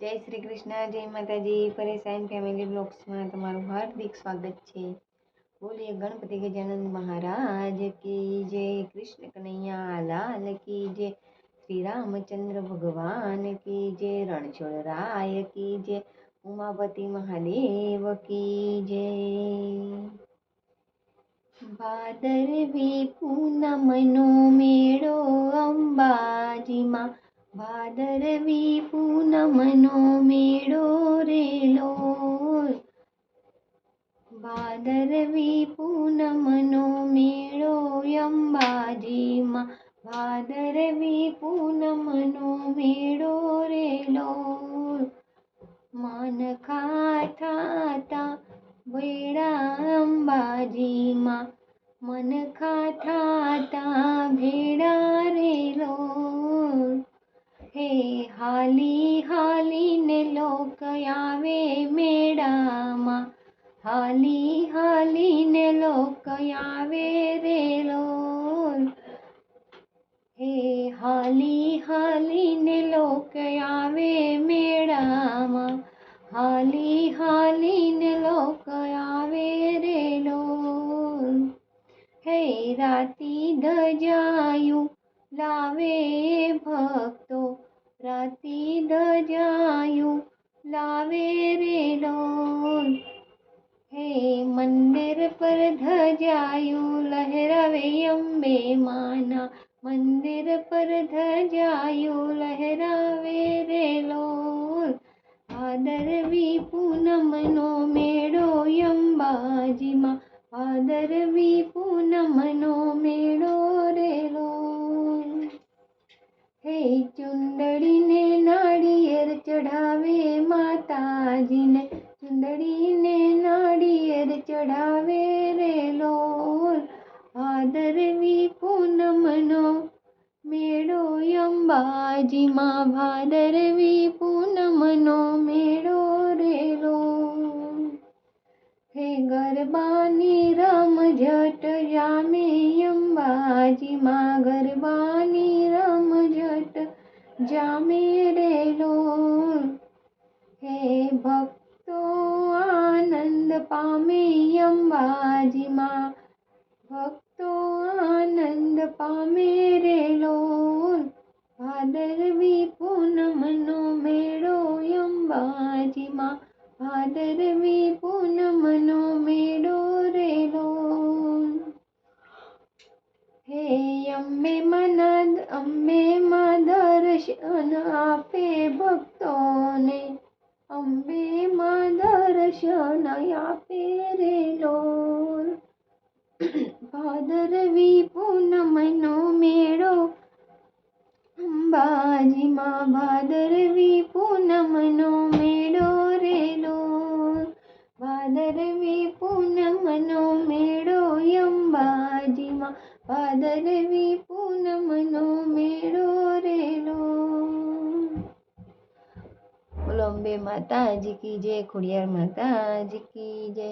જય શ્રી કૃષ્ણ, જય માતાજી. પરેશાન ફેમિલી બ્લોગ્સમાં તમારું હાર્દિક સ્વાગત છે. બોલીએ ગણપતિ ગજાનંદ મહારાજ કી જય, કૃષ્ણ કનૈયા, લાલ કી જય, શ્રી રામચંદ્ર ભગવાન કી જય, રણછોડ રાય કી જય, ઉમાપતિ મહાદેવ કી જય. ભાદરવી પૂનમનો મેળો અંબાજીમાં ભાદરવી પૂનમનો મેળો રેલો ભાદરવી પૂનમનો મેળો અંબાજીમાં ભાદરવી પૂનમનો મેળો રેલો મન ખાતા ભેડા અંબાજીમાં મન ખાતા ભેડા રેલો हे हाली हाली ने लोक आवे मेड़ा मा। हाली हाली ने लोक आवे रे लो। हे हाली हाली ने लोक आवे मेड़ा मा। हाली हाली ने लोक आवे रे लो। हे राती द लावे મંદિર પર ધજાયું લહેરાવે રેલો ભાદરવી પૂનમનો મેળો અંબાજીમાં ભાદરવી પૂનમનો મેળો રેલો હે ચુંદડીને અંબાજીમાં ભાદરવી પૂનમનો મેળો રેલો હે ગરબાની રમઝટ જામે અંબાજીમાં ગરબાની રમઝટ જામે રેલો હે ભક્તો આનંદ પામે અંબાજીમાં ભક્તો આનંદ પામે રેલો ભાદરવી પૂનમનો મેળો રેલો હે અંબે મનદ અંબે માં દર્શન આપે ભક્તોને અંબે માં દર્શન આપે રેલો ભાદરવી પૂનમનો મેળો અંબાજીમાં ભાદરવી ભાદરવી પૂનમનો મેળો રેલો બોલો અંબે માતાજી કી જય ખોડિયાર માતાજી કી જય